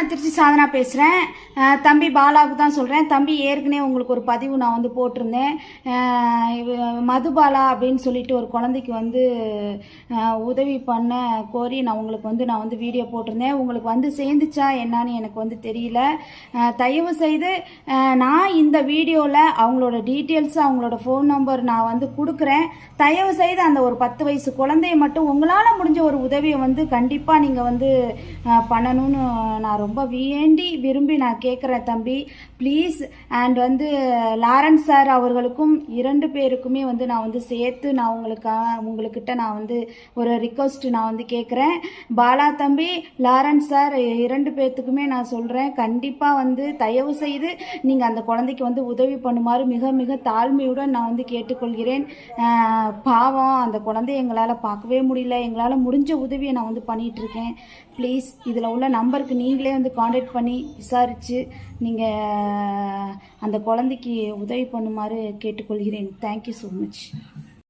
நான் திருச்சி சாதனா பேசுகிறேன் தம்பி பாலாவுக்கு தான் சொல்கிறேன் தம்பி ஏற்கனவே உங்களுக்கு ஒரு பதிவு நான் வந்து போட்டிருந்தேன். மதுபாலா அப்படின்னு சொல்லிட்டு ஒரு குழந்தைக்கு வந்து உதவி பண்ண கோரி நான் உங்களுக்கு வந்து நான் வந்து வீடியோ போட்டிருந்தேன். உங்களுக்கு வந்து சேர்ந்துச்சா என்னான்னு எனக்கு வந்து தெரியல. தயவு செய்து நான் இந்த வீடியோவில் அவங்களோட டீட்டெயில்ஸ் அவங்களோட ஃபோன் நம்பர் நான் வந்து கொடுக்குறேன். தயவு செய்து அந்த ஒரு பத்து வயசு குழந்தைய மட்டும் உங்களால் முடிஞ்ச ஒரு உதவியை வந்து கண்டிப்பாக நீங்கள் வந்து பண்ணணும்னு நான் ரொம்ப ரொம்ப வேண்டி விரும்பி நான் கேட்குறேன் தம்பி. ப்ளீஸ் அண்ட் வந்து லாரன்ஸ் சார் அவர்களுக்கும் இரண்டு பேருக்குமே வந்து நான் வந்து சேர்த்து நான் உங்களுக்கு உங்களுக்கிட்ட நான் வந்து ஒரு ரிக்வஸ்ட் நான் வந்து கேட்குறேன் பாலா தம்பி லாரன்ஸ் சார் இரண்டு பேர்த்துக்குமே நான் சொல்கிறேன் கண்டிப்பாக வந்து தயவு செய்து நீங்கள் அந்த குழந்தைக்கு வந்து உதவி பண்ணுமாறு மிக மிக தாழ்மையுடன் நான் வந்து கேட்டுக்கொள்கிறேன். பாவம். அந்த குழந்தைய எங்களால் பார்க்கவே முடியல. எங்களால் முடிஞ்ச உதவியை நான் வந்து பண்ணிகிட்ருக்கேன் ப்ளீஸ் இதில் உள்ள நம்பருக்கு நீங்களே வந்து காண்டாக்ட் பண்ணி விசாரித்து நீங்கள் அந்த குழந்தைக்கு உதவி பண்ணுமாறு கேட்டுக்கொள்கிறேன். Thank you so much